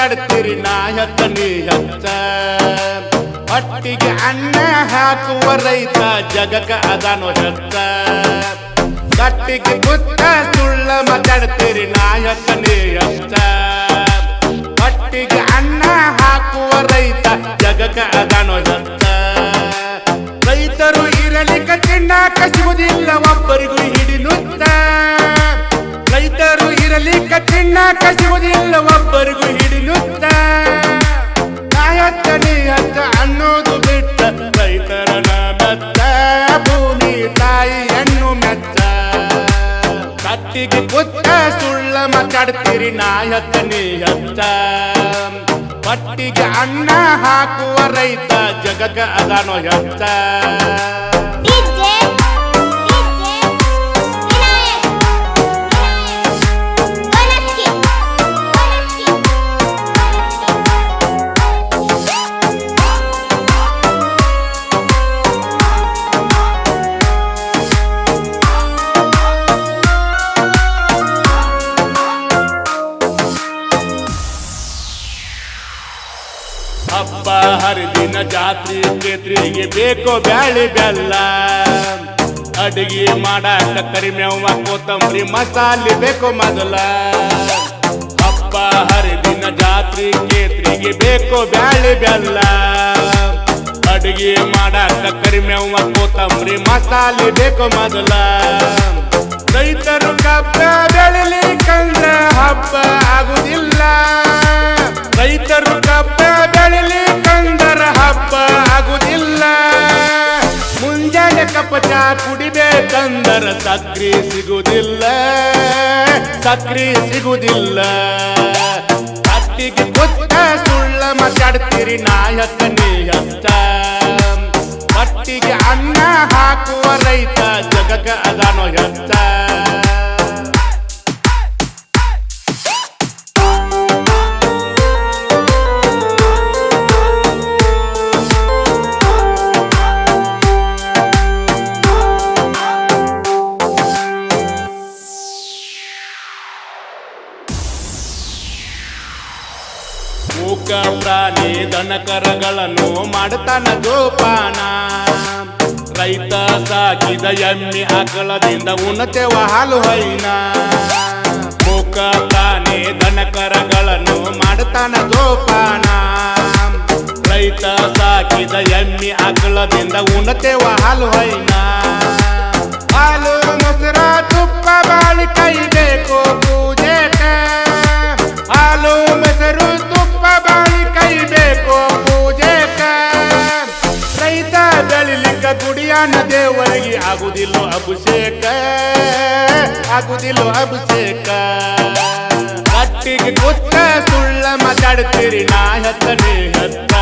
ಮಾತಾಡ್ತೀರಿ ನಾ ಹೆತ್ತ ನೀ ಹೆತ್ತ ಹೊಟ್ಟಿಗೆ ಅನ್ನ ಹಾಕುವ ರೈತ ಜಗಕ ಅದನು ಹೆತ್ತ. ಕಟ್ಟಿಗೆ ಕುತ್ತ ಸುಳ್ಳ ಮಾತಾಡ್ತೀರಿ ನಾ ಹೆತ್ತ ನೀ ಹೆತ್ತ ಹೊಟ್ಟಿಗೆ ಅನ್ನ ಹಾಕುವ ರೈತ ಜಗಕ ಅದನು ಹೆತ್ತ. ರೈತರು ಇರಲಿಕ್ಕೆ ತಿನ್ನಾಕ ಸಿಗುವುದಿಲ್ಲ ಒಬ್ಬರಿಗೂ ಹಿಡಿನುತ್ತ ರೈತರು ಇರಲಿಕ್ಕೆ ತಿನ್ನಾಕ ಸಿಗುವುದಿಲ್ಲ ಒಬ್ಬರಿಗೂ ಮಾತಾಡ್ತೀರಿ ನಾಯತ್ತ. ಅಂತ ಪಟ್ಟಿಗೆ ಅನ್ನ ಹಾಕುವ ರೈತ ಜಗಕ ಅದಾನೋ ಹೆತ್ತ ಹಬ್ಬ, ಹರಿದಿನ ಜಾತ್ರೆ ಕೇತ್ರಿಗೆ ಬೇಕೋ ಬ್ಯಾಳಿ ಬೆಲ್ಲ. ಅಡಿಗೆ ಮಾಡಾಕ ಕರಿಮೆವ್ವ ಕೊತ್ತಂಬರಿ ಮಸಾಲೆ ಬೇಕೋ ಮೊದಲ. ಹಬ್ಬ, ಹರಿದಿನ ಜಾತ್ರೆ ಕೇತ್ರಿಗೆ ಬೇಕೋ ಬ್ಯಾಳಿ ಬೆಲ್ಲ. ಅಡಿಗೆ ಮಾಡಾಕ ಕರಿಮೆವ್ವ ಕೊತ್ತಂಬರಿ ಮಸಾಲೆ ಬೇಕೋ ಮೊದಲ. ರೈತರು ಕಬ್ಬ ಬೆಳಿಲಿಕ್ಕಂದ್ರ ಹಬ್ಬ ಆಗುದಿಲ್ಲ. ರೈತರು ಕಬ್ಬ ಕುಡಿಬೇಕಂದರ ಸಕ್ರಿ ಸಿಗುದಿಲ್ಲ. ಸಕ್ರಿ ಸಿಗುದಿಲ್ಲ. ಕತ್ತಿಗೆ ಕೊಟ್ಟ ಸುಳ್ಳ ಮಾತಾಡ್ತೀರಿ ನಾಯಕ ನೀಯತ್ತ ಕಟ್ಟಿಗೆ ಅನ್ನ ಹಾಕುವ ರೈತ ಜಗಕ ಅದಾನೋ ಹೆತ್ತ ದನಕರಗಳನ್ನು ಮಾಡ್ತಾನ ಜೋಪಾನ ರೈತ ಸಾಕಿದ ಎಮ್ಮೆ ಆಕಳದಿಂದ ಉನ್ನತೆವ ಹಾಲು ಹೈನ. ಮೂಕ ತಾನೆ ದನಕರಗಳನ್ನು ಮಾಡ್ತಾನ ಜೋಪಾನ ರೈತ ಸಾಕಿದ ಎಮ್ಮೆ ಆಕಳದಿಂದ ಉನ್ನತೆವ ಹಾಲು ಹೈನ. ಹಾಲು, ಮೊಸರ, ತುಪ್ಪ, ಬಾಳಿ ಕೈ ಬೇಕು ಪೂಜೆ ಹಾಲು, ಮೊಸರು ಗುಡಿಯಾನ ದೇವರಿಗೆ ಆಗುದಿಲ್ಲ ಅಭಿಷೇಕ. ಆಗುದಿಲ್ಲೋ ಅಭಿಷೇಕ. ಕಟ್ಟಿಗೆ ಕುತ್ತ ಸುಳ್ಳ ಮಾತಾಡ್ತೀರಿ ನಾ ಹತ್ತನೇ ಹತ್ತ.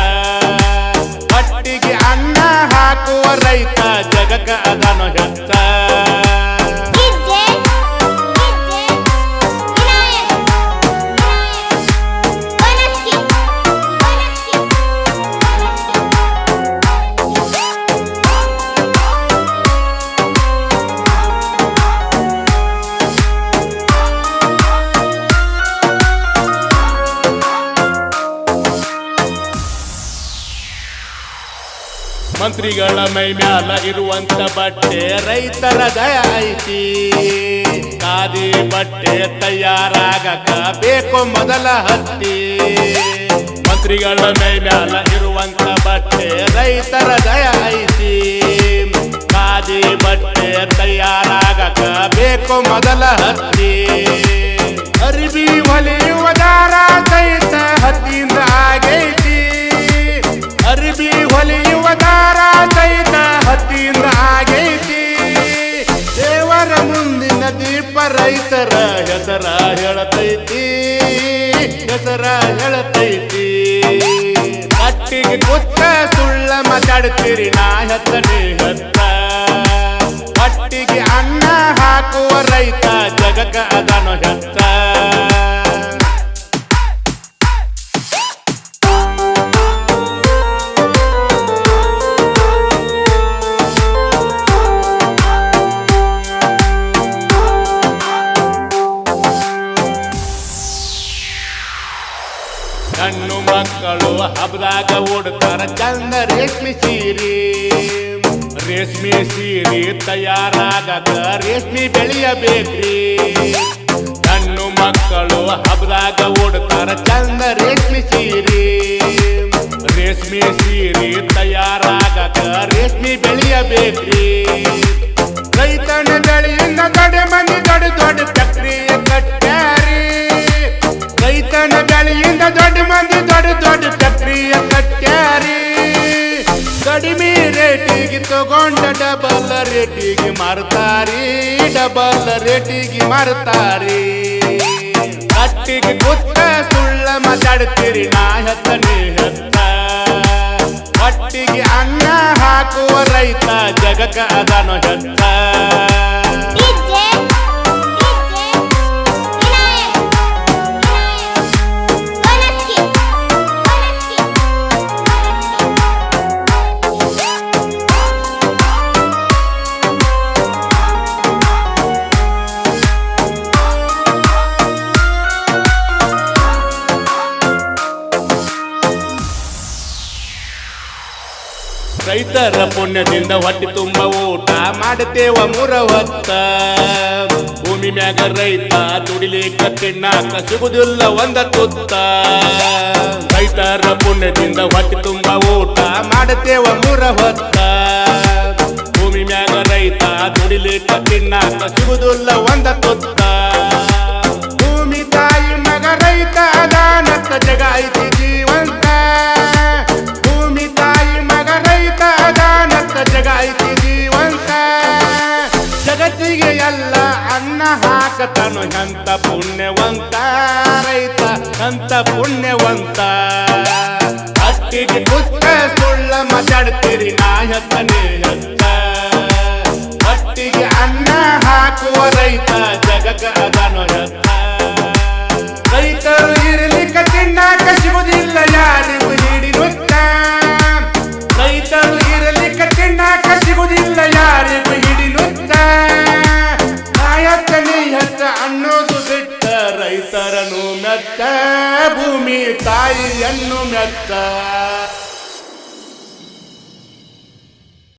ಕಟ್ಟಿಗೆ ಅನ್ನ ಹಾಕುವ ರೈತ ಜಗಕ ಅದನ್ನು ಹೆತ್ತ. ಮಂತ್ರಿಗಳ ಮೈ ಮ್ಯಾಲ ಇರುವಂತ ಬಟ್ಟೆ ರೈತರ ದಯ ಐತಿ. ಖಾದಿ ಬಟ್ಟೆ ತಯಾರಾಗಕ ಬೇಕು ಮೊದಲ ಹತ್ತಿ. ಮಂತ್ರಿಗಳ ಮೈ ಮ್ಯಾಲ ಇರುವಂತ ಬಟ್ಟೆ ರೈತರ ದಯ ಐತಿ. ಖಾದಿ ಬಟ್ಟೆ ತಯಾರಾಗಕ ಬೇಕು ಮೊದಲ ಹತ್ತಿ. ಅರಿಬಿ ಹೊಲಿಯುವ ದಾರ ಸಹಿತ ಹತ್ತಿಯಿಂದ ಹೊಲಿಯುವ ದಾರ ಸಹಿತ ಹತ್ತಿಯಿಂದ ಆಗೈತಿ. ದೇವರ ಮುಂದಿನ ದೀಪ ರೈತರ ಹೆಸರ ಹೇಳತೈತಿ. ಹೆಸರ ಹೇಳತೈತಿ. ಕಟ್ಟಿಗೆ ಕುತ್ತ ಸುಳ್ಳ ಮಾತಾಡ್ತೀರಿ ನಾ ಹೆತ್ತನೇ ಹತ್ತ. ಹೊಟ್ಟಿಗೆ ಅನ್ನ ಹಾಕುವ ರೈತ ಜಗಕ ಅದನ್ನು ಹೆತ್ತ. ಹಬ್ಬದಾಗ ಓಡ್ತಾರ ಚಂದ ರೇಷ್ಮೆ ಸೀರೆ. ರೇಷ್ಮೆ ಸೀರೆ ತಯಾರಾಗದ ರೇಷ್ಮೆ ಬೆಳೆಯಬೇಕ್ರಿ. ಹೆಣ್ಣು ಮಕ್ಕಳು ಹಬ್ಬದಾಗ ಓಡ್ತಾರ ಚಂದ ರೇಷ್ಮೆ ಸೀರೆ. ರೇಷ್ಮೆ ಸೀರೆ ತಯಾರಾಗದ ರೇಷ್ಮೆ ಬೆಳೆಯಬೇಕ್ರಿ. ರೇಟಿಗೆ ತಗೊಂಡ ಡಬಲ್ ರೇಟಿಗೆ ಮಾರ್ತಾರಿ ಡಬಲ್ ರೇಟಿಗೆ ಮಾರ್ತಾರಿ ಕಟ್ಟಿಗೆ ಗುತ್ತ ಸುಳ್ಳ ಮಾತಾಡ್ತೀರಿ ನಾ ಹೆತ್ತ ನೀ ಹೆತ್ತ. ಹೊಟ್ಟಿಗೆ ಅನ್ನ ಹಾಕುವ ರೈತ, ಜಗಕ್ಕ ಅದನ್ನು ಹೆತ್ತ. ರೈತರ ಪುಣ್ಯದಿಂದ ಹೊಟ್ಟೆ ತುಂಬ ಊಟ ಮಾಡುತ್ತೇವ ಮೂರ ಹೊತ್ತ ಭೂಮಿ ಮ್ಯಾಗ ರೈತ ದುಡಿಲಿ ತಿನ್ನಾಕ ಸಿಗುದಿಲ್ಲ ಒಂದ ತುತ್ತ. ರೈತರ ಪುಣ್ಯದಿಂದ ಹೊಟ್ಟೆ ತುಂಬ ಊಟ ಮಾಡುತ್ತೇವ ಮೂರ ಹೊತ್ತ ಭೂಮಿ ಮ್ಯಾಗ ರೈತ, ದುಡಿಲಿಕ್ಕ ತಿನ್ನಾಕ ಸಿಗುದಿಲ್ಲ ಒಂದ ತುತ್ತ. ಹಾಕತನು ಎಂತ ಪುಣ್ಯವಂತ ರೈತ ಅಂತ ಪುಣ್ಯವಂತ. ಅಟ್ಟಿಗೆ ಕುತ್ತ ಸುಳ್ಳ ಮಾತಾಡ್ತೀರಿ ನಾಯಕನೇ ಅಂತ ಅಟ್ಟಿಗೆ ಅನ್ನ ಹಾಕುವ ರೈತ ಜಗಗ جنم يتاع